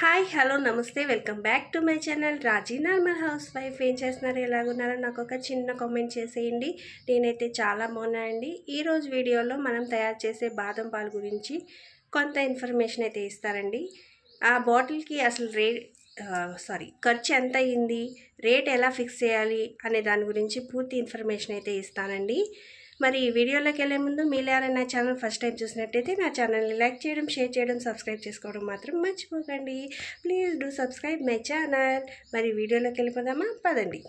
Hi hello నమస్తే welcome back to my channel Raji normal house wife ఏం చేస్తున్నారు? ఎలాగున్నారో నాకు ఒక చిన్న కామెంట్ చేసేయండి. నేనైతే చాలా బాగున్నానండి. ఈరోజు వీడియోలో మనం తయారు చేసే బాదం పాలు గురించి కొంత ఇన్ఫర్మేషన్ అయితే ఇస్తారండి ఆ బాటిల్కి అసలు రే సారీ ఖర్చు ఎంత అయింది? రేట్ ఎలా ఫిక్స్ చేయాలి? అనే దాని గురించి పూర్తి ఇన్ఫర్మేషన్ అయితే ఇస్తానండి. మరి ఈ వీడియోలోకి వెళ్ళే ముందు మీరు ఎవరైనా నా ఛానల్ ఫస్ట్ టైం చూసినట్టయితే నా ఛానల్ని లైక్ చేయడం షేర్ చేయడం సబ్స్క్రైబ్ చేసుకోవడం మాత్రం మర్చిపోకండి. Please do subscribe my channel. మరి వీడియోలోకి వెళ్ళిపోదామా? పదండి.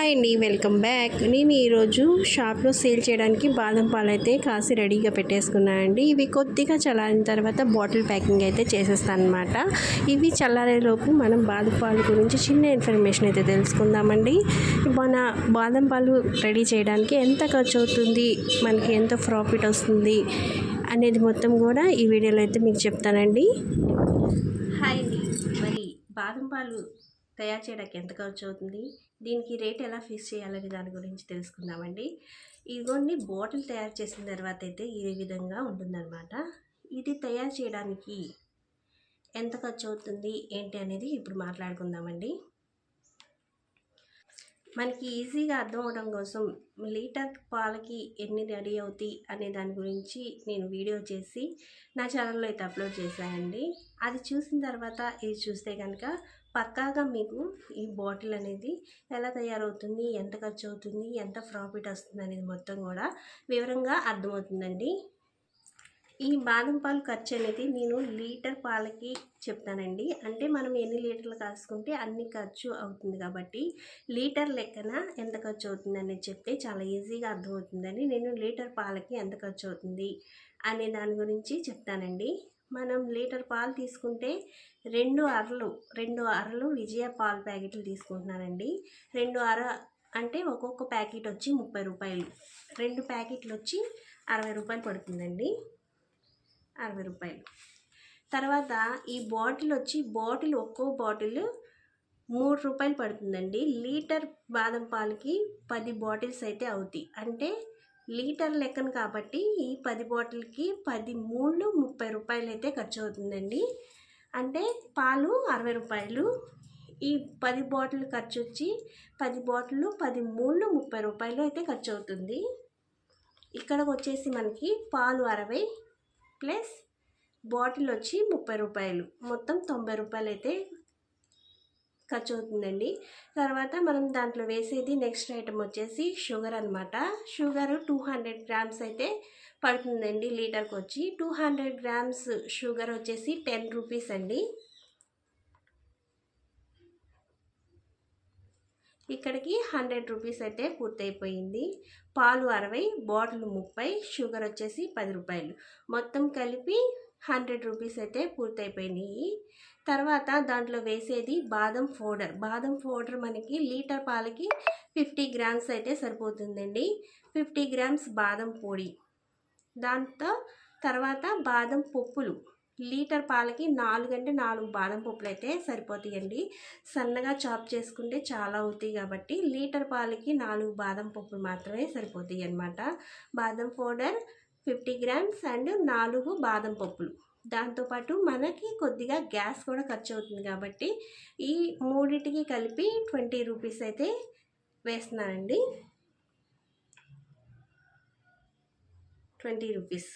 హాయ్ అండి వెల్కమ్ బ్యాక్. నేను ఈరోజు షాప్లో సేల్ చేయడానికి బాదం పాలు అయితే కాసి రెడీగా పెట్టేసుకున్నానండి ఇవి కొద్దిగా చల్లారిన తర్వాత బాటిల్ ప్యాకింగ్ అయితే చేసేస్తాను అనమాట ఇవి చల్లారేలోపు మనం బాదం పాలు గురించి చిన్న ఇన్ఫర్మేషన్ అయితే తెలుసుకుందామండి. మన బాదం పాలు రెడీ చేయడానికి ఎంత ఖర్చు అవుతుంది మనకి ఎంత ప్రాఫిట్ వస్తుంది అనేది మొత్తం కూడా ఈ వీడియోలో అయితే మీకు చెప్తానండి. హాయ్ అండి. మరి బాదం పాలు తయారు చేయడానికి ఎంత ఖర్చు అవుతుంది? దీనికి రేట్ ఎలా ఫిక్స్ చేయాలనే దాని గురించి తెలుసుకుందామండి. ఇదిగోండి బాటిల్ తయారు చేసిన తర్వాత అయితే ఈ విధంగా ఉంటుందన్నమాట. ఇది తయారు చేయడానికి ఎంత ఖర్చు అవుతుంది ఏంటి అనేది ఇప్పుడు మాట్లాడుకుందామండి. మనకి ఈజీగా అర్థం అవడం కోసం లీటర్ పాలకి ఎన్ని రెడీ అవుతాయి అనే దాని గురించి నేను వీడియో చేసి నా ఛానల్లో అయితే అప్లోడ్ చేశానండి. అది చూసిన తర్వాత ఇది చూస్తే కనుక పక్కాగా మీకు ఈ బాటిల్ అనేది ఎలా తయారవుతుంది ఎంత ఖర్చు అవుతుంది ఎంత ప్రాఫిట్ వస్తుంది అనేది మొత్తం కూడా వివరంగా అర్థమవుతుందండి. ఈ బాదం పాలు ఖర్చు అనేది నేను లీటర్ పాలకి చెప్తానండి. అంటే మనం ఎన్ని లీటర్లు కాసుకుంటే అన్ని ఖర్చు అవుతుంది కాబట్టి లీటర్ లెక్కన ఎంత ఖర్చు అవుతుంది చెప్తే చాలా ఈజీగా అర్థమవుతుందని నేను లీటర్ పాలకి ఎంత ఖర్చు అవుతుంది అనే దాని గురించి చెప్తానండి. మనం లీటర్ పాలు తీసుకుంటే రెండు అరలు రెండు అరలు విజయ పాలు ప్యాకెట్లు తీసుకుంటున్నానండి. రెండు అర అంటే ఒక్కొక్క ప్యాకెట్ వచ్చి ముప్పై రూపాయలు రెండు ప్యాకెట్లు వచ్చి అరవై రూపాయలు పడుతుందండి. అరవై రూపాయలు. తర్వాత ఈ బాటిల్ వచ్చి బాటిల్ ఒక్కో బాటిల్ మూడు రూపాయలు పడుతుందండి. లీటర్ బాదం పాలకి పది బాటిల్స్ అయితే అవుతాయి. అంటే లీటర్ లెక్కన కాబట్టి ఈ పది బాటిల్కి పది మూడు ముప్పై రూపాయలు అయితే ఖర్చు అవుతుందండి అంటే పాలు అరవై రూపాయలు. ఈ పది బాటిల్ ఖర్చు వచ్చి పది బాటిల్ పది మూడు ముప్పై రూపాయలు అయితే ఖర్చు అవుతుంది ఇక్కడికి వచ్చేసి మనకి పాలు అరవై ప్లస్ బాటిల్ వచ్చి ముప్పై రూపాయలు. మొత్తం తొంభై రూపాయలు అయితే ఖర్చు అవుతుందండి తర్వాత మనం దాంట్లో వేసేది నెక్స్ట్ ఐటమ్ వచ్చేసి షుగర్ అనమాట షుగర్ టూ హండ్రెడ్ గ్రామ్స్ అయితే పడుతుందండి లీటర్కి వచ్చి టూ హండ్రెడ్ గ్రామ్స్ షుగర్ వచ్చేసి టెన్ రూపీస్ అండి. ఇక్కడికి హండ్రెడ్ రూపీస్ అయితే పూర్తయిపోయింది. పాలు అరవై బాటిల్ ముప్పై షుగర్ వచ్చేసి పది రూపాయలు. మొత్తం కలిపి హండ్రెడ్ రూపీస్ అయితే పూర్తయిపోయినాయి. తర్వాత దాంట్లో వేసేది బాదం పౌడర్. బాదం పౌడర్ మనకి లీటర్ పాలకి ఫిఫ్టీ గ్రామ్స్ అయితే సరిపోతుందండి. ఫిఫ్టీ గ్రామ్స్ బాదం పొడి. దాంతో తర్వాత బాదం పప్పులు. లీటర్ పాలకి నాలుగు అంటే నాలుగు బాదం పప్పులు అయితే సరిపోతాయండి. సన్నగా చాప్ చేసుకుంటే చాలా అవుతాయి కాబట్టి లీటర్ పాలకి నాలుగు బాదం పప్పులు మాత్రమే సరిపోతాయి అన్నమాట బాదం పౌడర్ ఫిఫ్టీ గ్రామ్స్ అండ్ నాలుగు బాదం పప్పులు. దాంతోపాటు మనకి కొద్దిగా గ్యాస్ కూడా ఖర్చు అవుతుంది కాబట్టి ఈ మూడింటికి కలిపి ట్వంటీ రూపీస్ అయితే వేస్తున్నానండి. Twenty rupees.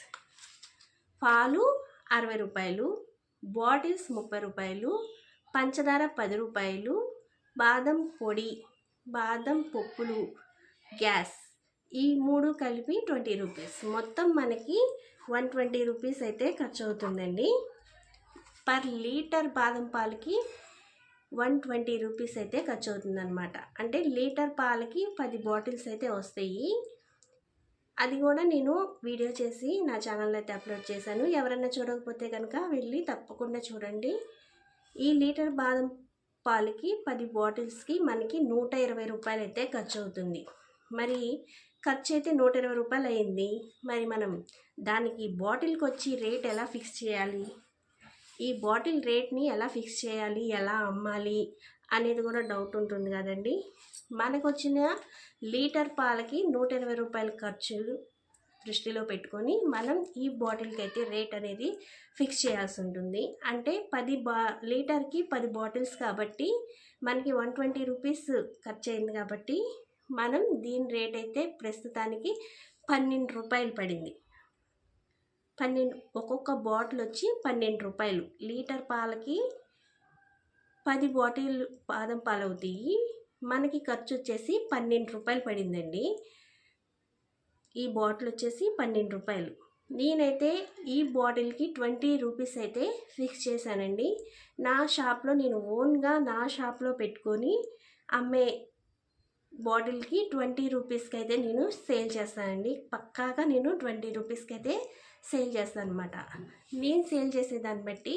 పాలు అరవై రూపాయలు బాటిల్స్ ముప్పై రూపాయలు పంచదార పది రూపాయలు బాదం పొడి బాదం పప్పులు గ్యాస్ ఈ మూడు కలిపి ట్వంటీ రూపీస్. మొత్తం మనకి వన్ ట్వంటీ రూపీస్ అయితే ఖర్చు అవుతుందండి పర్ లీటర్ బాదం పాలకి వన్ ట్వంటీ రూపీస్ అయితే ఖర్చు అవుతుందన్నమాట అంటే లీటర్ పాలకి పది బాటిల్స్ అయితే వస్తాయి. అది కూడా నేను వీడియో చేసి నా ఛానల్లో అయితే అప్లోడ్ చేశాను. ఎవరైనా చూడకపోతే కనుక వెళ్ళి తప్పకుండా చూడండి. ఈ లీటర్ బాదం పాలకి పది బాటిల్స్కి మనకి నూట ఇరవై రూపాయలు అయితే ఖర్చు అవుతుంది మరి ఖర్చు అయితే నూట ఇరవై రూపాయలు అయింది మరి మనం దానికి బాటిల్కి వచ్చి రేట్ ఎలా ఫిక్స్ చేయాలి? ఈ బాటిల్ రేట్ని ఎలా ఫిక్స్ చేయాలి? ఎలా అమ్మాలి? అనేది కూడా డౌట్ ఉంటుంది కదండి. మనకు వచ్చిన లీటర్ పాలకి నూట ఇరవై రూపాయల ఖర్చు దృష్టిలో పెట్టుకొని మనం ఈ బాటిల్కి అయితే రేట్ అనేది ఫిక్స్ చేయాల్సి ఉంటుంది. అంటే పది బా లీటర్కి పది బాటిల్స్ కాబట్టి మనకి వన్ ట్వంటీ రూపీస్ ఖర్చు అయింది కాబట్టి మనం దీని రేట్ అయితే ప్రస్తుతానికి పన్నెండు రూపాయలు పడింది. పన్నెండు ఒక్కొక్క బాటిల్ వచ్చి పన్నెండు రూపాయలు. లీటర్ పాలకి పది బాటిల్ బాదం పాలు అవుతాయి. మనకి ఖర్చు వచ్చేసి పన్నెండు రూపాయలు పడిందండి. ఈ బాటిల్ వచ్చేసి పన్నెండు రూపాయలు. నేనైతే ఈ బాటిల్కి ట్వంటీ రూపీస్ అయితే ఫిక్స్ చేశానండి. నా షాప్లో నేను ఓన్గా నా షాప్లో పెట్టుకొని అమ్మే బాటిల్కి ట్వంటీ రూపీస్కి అయితే నేను సేల్ చేస్తానండి. పక్కాగా నేను ట్వంటీ రూపీస్కి అయితే సేల్ చేస్తాను అనమాట నేను సేల్ చేసే దాన్ని బట్టి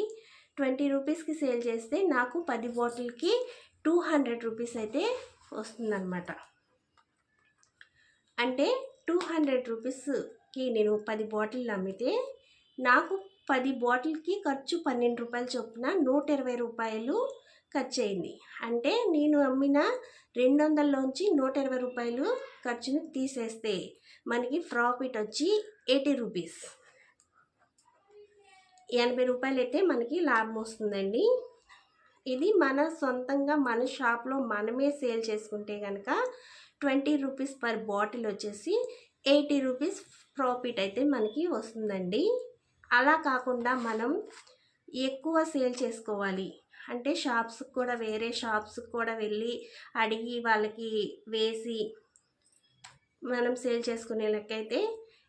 ట్వంటీ రూపీస్కి సేల్ చేస్తే నాకు పది బాటిల్కి టూ హండ్రెడ్ రూపీస్ అయితే వస్తుందన్నమాట. అంటే టూ హండ్రెడ్ రూపీస్కి నేను పది బాటిల్ అమ్మితే నాకు పది బాటిల్కి ఖర్చు పన్నెండు రూపాయలు చొప్పున నూట ఇరవై రూపాయలు ఖర్చు అయింది అంటే నేను అమ్మిన రెండు వందల్లోంచి నూట ఇరవై రూపాయలు ఖర్చుని తీసేస్తే మనకి ప్రాఫిట్ వచ్చి ఎయిటీ రూపీస్. ఎనభై రూపాయలు అయితే మనకి లాభం వస్తుందండి. ఇది మన సొంతంగా మన షాప్లో మనమే సేల్ చేసుకుంటే కనుక ట్వంటీ రూపీస్ పర్ బాటిల్ వచ్చేసి ఎయిటీ రూపీస్ ప్రాఫిట్ అయితే మనకి వస్తుందండి. అలా కాకుండా మనం ఎక్కువ సేల్ చేసుకోవాలి. అంటే షాప్స్కి కూడా వేరే షాప్స్కి కూడా వెళ్ళి అడిగి వాళ్ళకి వేసి మనం సేల్ చేసుకునే లెక్కైతే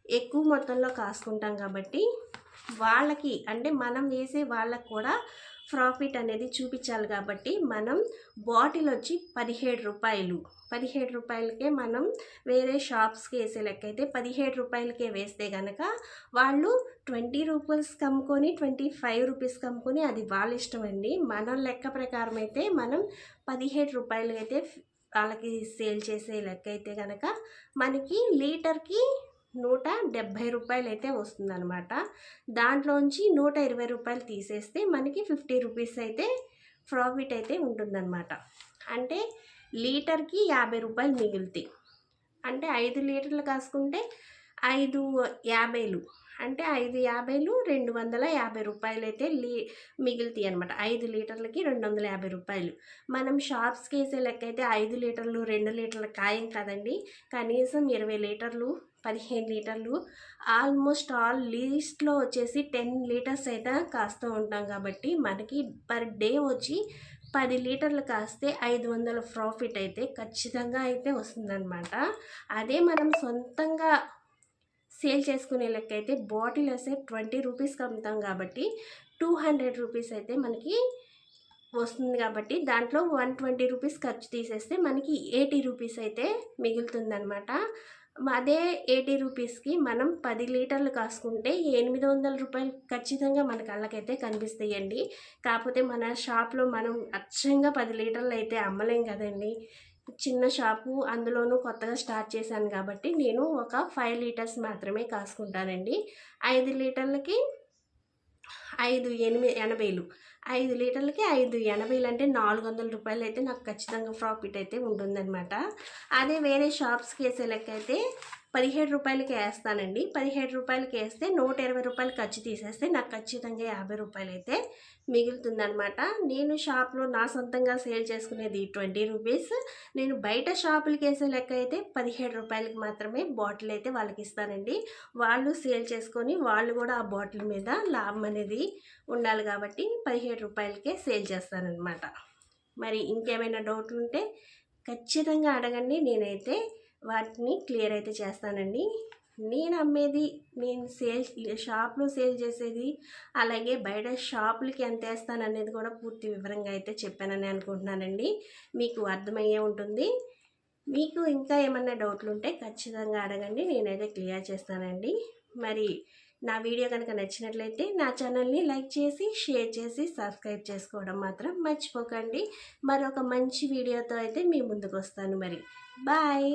ఎక్కువ మొత్తంలో కాసుకుంటాం కాబట్టి వాళ్ళకి అంటే మనం వేసే వాళ్ళకి కూడా ప్రాఫిట్ అనేది చూపించాలి కాబట్టి మనం బాటిల్ వచ్చి పదిహేడు రూపాయలు పదిహేడు రూపాయలకే మనం వేరే షాప్స్కి వేసే లెక్క అయితే పదిహేడు రూపాయలకే వేస్తే కనుక వాళ్ళు ట్వంటీ రూపీస్కి అమ్ముకొని ట్వంటీ ఫైవ్ రూపీస్కి కమ్ముకొని అది వాళ్ళ ఇష్టం అండి. మన లెక్క ప్రకారం అయితే మనం పదిహేడు రూపాయలకైతే వాళ్ళకి సేల్ చేసే లెక్క అయితే కనుక మనకి లీటర్కి నూట డెబ్భై రూపాయలు అయితే వస్తుందన్నమాట. దాంట్లోంచి నూట ఇరవై రూపాయలు తీసేస్తే మనకి ఫిఫ్టీ రూపీస్ అయితే ప్రాఫిట్ అయితే ఉంటుందన్నమాట. అంటే లీటర్కి యాభై రూపాయలు మిగులుతాయి. అంటే ఐదు లీటర్లు కాసుకుంటే ఐదు యాభైలు. అంటే ఐదు యాభైలు రెండు వందల యాభై రూపాయలు అయితే లీ మిగులుతాయి అనమాట ఐదు లీటర్లకి రెండు వందల యాభై రూపాయలు. మనం షాప్స్కి వేసే లెక్క అయితే ఐదు లీటర్లు రెండు లీటర్లు ఖాయం కదండి. కనీసం ఇరవై లీటర్లు పదిహేను లీటర్లు. ఆల్మోస్ట్ ఆల్ లీస్ట్లో వచ్చేసి టెన్ లీటర్స్ అయితే కాస్తూ ఉంటాం కాబట్టి మనకి పర్ డే వచ్చి పది లీటర్లు కాస్తే ఐదు వందల ప్రాఫిట్ అయితే ఖచ్చితంగా అయితే వస్తుందన్నమాట. అదే మనం సొంతంగా సేల్ చేసుకునే లెక్క అయితే బాటిల్ వేస్తే ట్వంటీ రూపీస్కి అమ్ముతాం కాబట్టి టూ హండ్రెడ్ రూపీస్ అయితే మనకి వస్తుంది కాబట్టి దాంట్లో వన్ ట్వంటీ రూపీస్ ఖర్చు తీసేస్తే మనకి ఎయిటీ రూపీస్ అయితే మిగులుతుందనమాట అదే ఎయిటీ రూపీస్కి మనం పది లీటర్లు కాసుకుంటే ఎనిమిది వందల రూపాయలు ఖచ్చితంగా మన కళ్ళకైతే కనిపిస్తాయండి. కాకపోతే మన షాప్లో మనం అచ్చంగా పది లీటర్లు అయితే అమ్మలేం కదండి. చిన్న షాపు అందులోనూ కొత్తగా స్టార్ట్ చేశాను కాబట్టి నేను ఒక ఫైవ్ లీటర్స్ మాత్రమే కాసుకుంటానండి. ఐదు లీటర్లకి ఐదు ఎనిమిది ఎనభైలు ఐదు లీటర్లకి ఐదు ఎనభైలు అంటే నాలుగు వందల రూపాయలు అయితే నాకు ఖచ్చితంగా ప్రాఫిట్ అయితే ఉంటుందన్నమాట. అదే వేరే షాప్స్కి వేసే లెక్క అయితే పదిహేడు రూపాయలకి వేస్తానండి. పదిహేడు రూపాయలకి వేస్తే నూట ఇరవై రూపాయలు ఖర్చు తీసేస్తే నాకు ఖచ్చితంగా యాభై రూపాయలు అయితే మిగులుతుందనమాట నేను షాప్లో నా సొంతంగా సేల్ చేసుకునేది ట్వంటీ రూపీస్. నేను బయట షాపులకి వేసే లెక్క అయితే పదిహేడు రూపాయలకి మాత్రమే బాటిల్ అయితే వాళ్ళకి ఇస్తానండి. వాళ్ళు సేల్ చేసుకొని వాళ్ళు కూడా ఆ బాటిల్ మీద లాభం అనేది ఉండాలి కాబట్టి పదిహేడు రూపాయలకే సేల్ చేస్తానన్నమాట. మరి ఇంకేమైనా డౌట్లు ఉంటే ఖచ్చితంగా అడగండి. నేనైతే వాటిని క్లియర్ అయితే చేస్తానండి. నేను అమ్మేది నేను సేల్ షాప్లో సేల్ చేసేది అలాగే బయట షాపులకి ఎంత వేస్తాను అనేది కూడా పూర్తి వివరంగా అయితే చెప్పానని అనుకుంటున్నానండి. మీకు అర్థమయ్యే ఉంటుంది. మీకు ఇంకా ఏమన్నా డౌట్లు ఉంటే ఖచ్చితంగా అడగండి నేనైతే క్లియర్ చేస్తానండి. మరి నా వీడియో కనుక నచ్చినట్లయితే నా ఛానల్ని లైక్ చేసి షేర్ చేసి సబ్స్క్రైబ్ చేసుకోవడం మాత్రం మర్చిపోకండి. మరొక మంచి వీడియోతో అయితే మీ ముందుకు వస్తాను మరి. బాయ్!